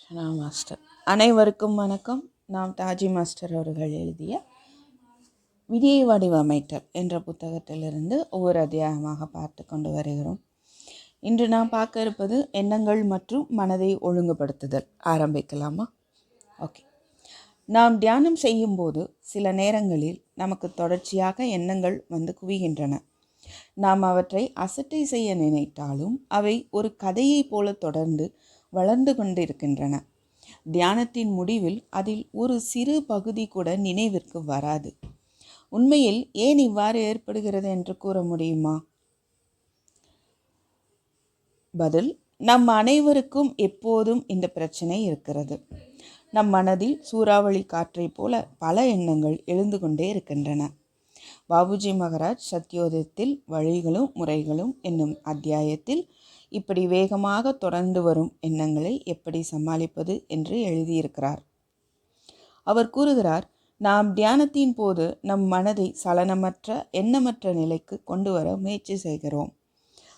ஷனா master. அனைவருக்கும் வணக்கம். நாம் தாஜி மாஸ்டர் அவர்கள் எழுதிய விதியை வடிவமைத்தல் என்ற புத்தகத்திலிருந்து ஒவ்வொரு அத்தியாயமாக பார்த்து கொண்டு வருகிறோம். இன்று நாம் பார்க்க இருப்பது எண்ணங்கள் மற்றும் மனதை ஒழுங்குபடுத்துதல். ஆரம்பிக்கலாமா? ஓகே. நாம் தியானம் செய்யும்போது சில நேரங்களில் நமக்கு தொடர்ச்சியாக எண்ணங்கள் வந்து குவிகின்றன. நாம் அவற்றை அசட்டை செய்ய நினைத்தாலும் அவை ஒரு கதையைப் போல தொடர்ந்து வளர்ந்து கொண்டிருக்கின்றன. தியானத்தின் முடிவில் அதில் ஒரு சிறு பகுதி கூட நினைவிற்கு வராது. உண்மையில் ஏன் இவ்வாறு ஏற்படுகிறது என்று கூற முடியுமா? பதில் நம் அனைவருக்கும் எப்போதும் இந்த பிரச்சனை இருக்கிறது. நம் மனதில் சூறாவளி காற்றைப் போல பல எண்ணங்கள் எழுந்து கொண்டே இருக்கின்றன. பாபுஜி மகராஜ் சத்யோதயத்தில் வழிகளும் முறைகளும் என்னும் அத்தியாயத்தில் இப்படி வேகமாக தொடர்ந்து வரும் எண்ணங்களை எப்படி சமாளிப்பது என்று எழுதியிருக்கிறார். அவர் கூறுகிறார் நாம் தியானத்தின் போது நம் மனதை சலனமற்ற எண்ணமற்ற நிலைக்கு கொண்டு வர முயற்சி செய்கிறோம்.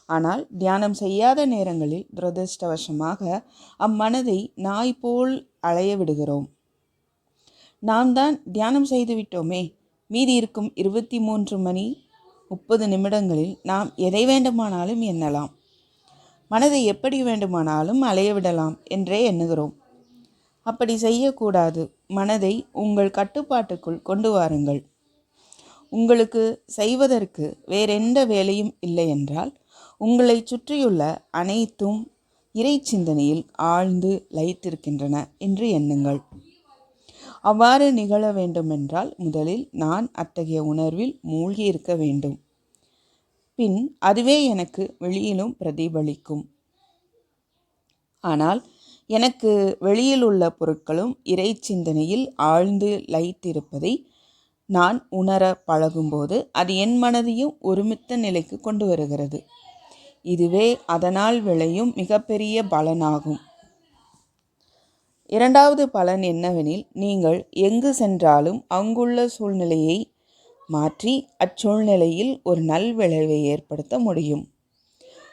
ஆனால் தியானம் செய்யாத நேரங்களில் துரதிருஷ்டவசமாக அம்மனதை நாய் போல் அலைய விடுகிறோம். நாம் தான் தியானம் செய்துவிட்டோமே மீதி இருக்கும் இருபத்தி மூன்று மணி முப்பது நிமிடங்களில் நாம் எதை வேண்டுமானாலும் எண்ணலாம். மனதை எப்படி வேண்டுமானாலும் அலைய விடலாம் என்றே எண்ணுகிறோம். அப்படி செய்யக்கூடாது. மனதை உங்கள் கட்டுப்பாட்டுக்குள் கொண்டு வாருங்கள். உங்களுக்கு செய்வதற்கு வேறெந்த வேலையும் இல்லை என்றால் உங்களை சுற்றியுள்ள அனைத்தும் இறை சிந்தனையில் ஆழ்ந்து லயித்திருக்கின்றன என்று எண்ணுங்கள். அவ்வாறு நிகழ வேண்டுமென்றால் முதலில் நான் அத்தகைய உணர்வில் மூழ்கி இருக்க வேண்டும். பின் அதுவே எனக்கு வெளியிலும் பிரதிபலிக்கும். ஆனால் எனக்கு வெளியில் உள்ள பொருட்களும் இறை சிந்தனையில் ஆழ்ந்து லயித்திருப்பதை நான் உணர பழகும்போது அது என் மனதையும் ஒருமித்த நிலைக்கு கொண்டு வருகிறது. இதுவே அதனால் விளையும் மிகப்பெரிய பலனாகும். இரண்டாவது பலன் என்னவெனில் நீங்கள் எங்கு சென்றாலும் அங்குள்ள சூழ்நிலையை மாற்றி அச்சூழ்நிலையில் ஒரு நல்விளைவை ஏற்படுத்த முடியும்.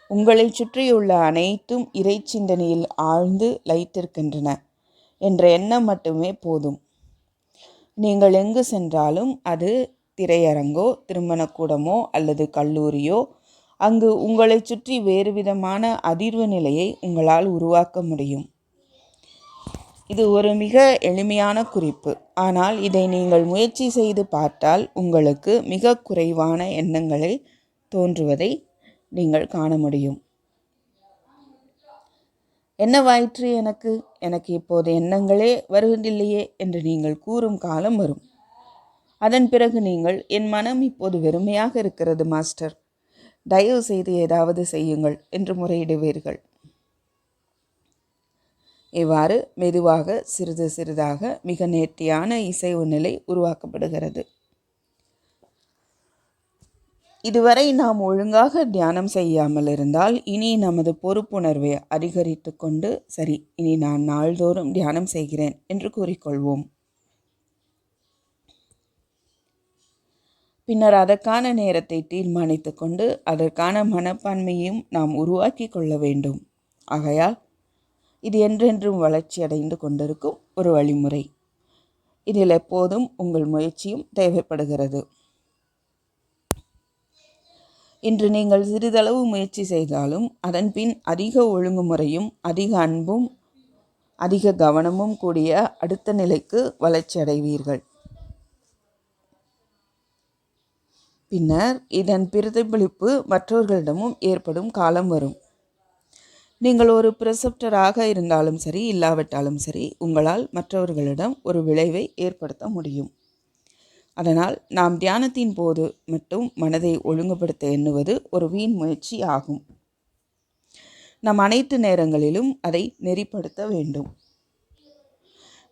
உங்களை சுற்றியுள்ள அனைத்தும் இறை சிந்தனையில் ஆழ்ந்து லைத்திருக்கின்றன என்ற எண்ணம் மட்டுமே போதும். நீங்கள் எங்கு சென்றாலும் அது திரையரங்கோ திருமணக்கூடமோ அல்லது கல்லூரியோ அங்கு உங்களை சுற்றி வேறு விதமான அதிர்வு நிலையை உங்களால் உருவாக்க முடியும். இது ஒரு மிக எளிமையான குறிப்பு. ஆனால் இதை நீங்கள் முயற்சி செய்து பார்த்தால் உங்களுக்கு மிக குறைவான எண்ணங்களை தோன்றுவதை நீங்கள் காண முடியும். என்னவாயிற்று எனக்கு? எனக்கு இப்போது எண்ணங்களே வருவதில்லையே என்று நீங்கள் கூறும் காலம் வரும். அதன் பிறகு நீங்கள் என் மனம் இப்போது வெறுமையாக இருக்கிறது மாஸ்டர். தயவு செய்து ஏதாவது செய்யுங்கள் என்று முறையிடுவீர்கள். இவ்வாறு மெதுவாக சிறிது சிறிதாக மிக நேர்த்தியான இசைவு நிலை உருவாக்கப்படுகிறது. இதுவரை நாம் ஒழுங்காக தியானம் செய்யாமல் இருந்தால் இனி நமது பொறுப்புணர்வை அதிகரித்து கொண்டு சரி இனி நான் நாள்தோறும் தியானம் செய்கிறேன் என்று கூறிக்கொள்வோம். பின்னர் அதற்கான நேரத்தை தீர்மானித்து கொண்டு அதற்கான மனப்பான்மையும் நாம் உருவாக்கி கொள்ள வேண்டும். ஆகையால் இது என்றென்றும் வளர்ச்சி அடைந்து கொண்டிருக்கும் ஒரு வழிமுறை. இதில் எப்போதும் உங்கள் முயற்சியும் தேவைப்படுகிறது. இன்று நீங்கள் சிறிதளவு முயற்சி செய்தாலும் அதன் பின் அதிக ஒழுங்குமுறையும் அதிக அன்பும் அதிக கவனமும் கூடிய அடுத்த நிலைக்கு வளர்ச்சி அடைவீர்கள். பின்னர் இதன் பிரதிபலிப்பு மற்றவர்களிடமும் ஏற்படும் காலம் வரும். நீங்கள் ஒரு பிரசப்டராக இருந்தாலும் சரி இல்லாவிட்டாலும் சரி உங்களால் மற்றவர்களிடம் ஒரு விளைவை ஏற்படுத்த முடியும். அதனால் நாம் தியானத்தின் போது மட்டும் மனதை ஒழுங்குபடுத்த எண்ணுவது ஒரு வீண் முயற்சி ஆகும். நம் அனைத்து நேரங்களிலும் அதை நெறிப்படுத்த வேண்டும்.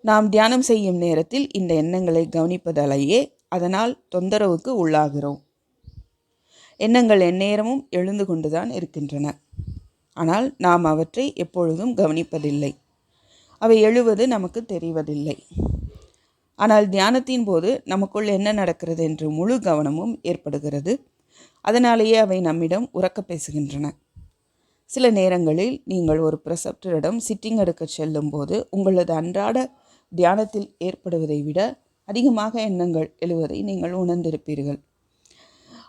நாம் தியானம் செய்யும் நேரத்தில் இந்த எண்ணங்களை கவனிப்பதாலேயே அதனால் தொந்தரவுக்கு உள்ளாகிறோம். எண்ணங்கள் எந்நேரமும் எழுந்து கொண்டுதான் இருக்கின்றன. ஆனால் நாம் அவற்றை எப்பொழுதும் கவனிப்பதில்லை. அவை எழுவது நமக்கு தெரிவதில்லை. ஆனால் தியானத்தின் போது நமக்குள் என்ன நடக்கிறது என்று முழு கவனமும் ஏற்படுகிறது. அதனாலேயே அவை நம்மிடம் உறக்க பேசுகின்றன. சில நேரங்களில் நீங்கள் ஒரு பிரசப்டரிடம் சிட்டிங் எடுக்க செல்லும்போது உங்களது அன்றாட தியானத்தில் ஏற்படுவதை விட அதிகமாக எண்ணங்கள் எழுவதை நீங்கள் உணர்ந்திருப்பீர்கள்.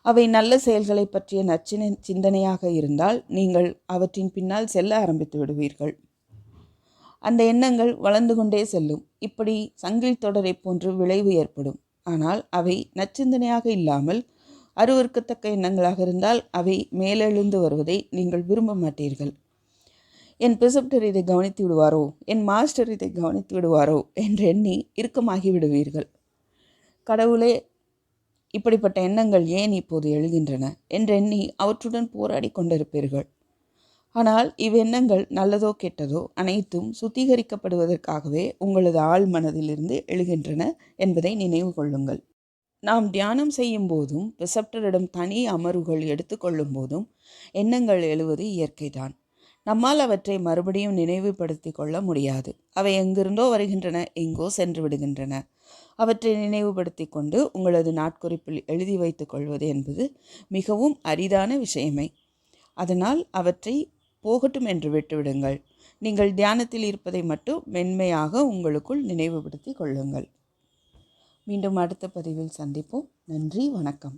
அவை நல்ல செயல்களை பற்றிய நச்சின சிந்தனையாக இருந்தால் நீங்கள் அவற்றின் பின்னால் செல்ல ஆரம்பித்து விடுவீர்கள். அந்த எண்ணங்கள் வளர்ந்து கொண்டே செல்லும். இப்படி சங்கிலி தொடரை போன்று விளைவு ஏற்படும். ஆனால் அவை நச்சிந்தனையாக இல்லாமல் அருவறுக்கத்தக்க எண்ணங்களாக இருந்தால் அவை மேலெழுந்து வருவதை நீங்கள் விரும்ப மாட்டீர்கள். என் பிரிசப்டர் இதை கவனித்து விடுவாரோ? என் மாஸ்டர் இதை கவனித்து விடுவாரோ? என்று எண்ணி இறுக்கமாகி விடுவீர்கள். கடவுளே இப்படிப்பட்ட எண்ணங்கள் ஏன் இப்போது எழுகின்றன என்றெண்ணி அவற்றுடன் போராடி கொண்டிருப்பீர்கள். ஆனால் இவ்வெண்ணங்கள் நல்லதோ கெட்டதோ அனைத்தும் சுத்திகரிக்கப்படுவதற்காகவே உங்களது ஆழ் மனதிலிருந்து எழுகின்றன என்பதை நினைவு கொள்ளுங்கள். நாம் தியானம் செய்யும் போதும் ரிசப்டரிடம் தனி அமர்வுகள் எடுத்துக்கொள்ளும் போதும் எண்ணங்கள் எழுவது இயற்கைதான். நம்மால் அவற்றை மறுபடியும் நினைவுபடுத்தி கொள்ள முடியாது. அவை எங்கிருந்தோ வருகின்றன எங்கோ சென்று விடுகின்றன. அவற்றை நினைவுபடுத்தி கொண்டு உங்களது நாட்குறிப்பில் எழுதி வைத்துக் கொள்வது என்பது மிகவும் அரிதான விஷயமே. அதனால் அவற்றை போகட்டும் என்று விட்டுவிடுங்கள். நீங்கள் தியானத்தில் இருப்பதை மட்டும் மென்மையாக உங்களுக்குள் நினைவுபடுத்தி கொள்ளுங்கள். மீண்டும் அடுத்த பதிவில் சந்திப்போம். நன்றி வணக்கம்.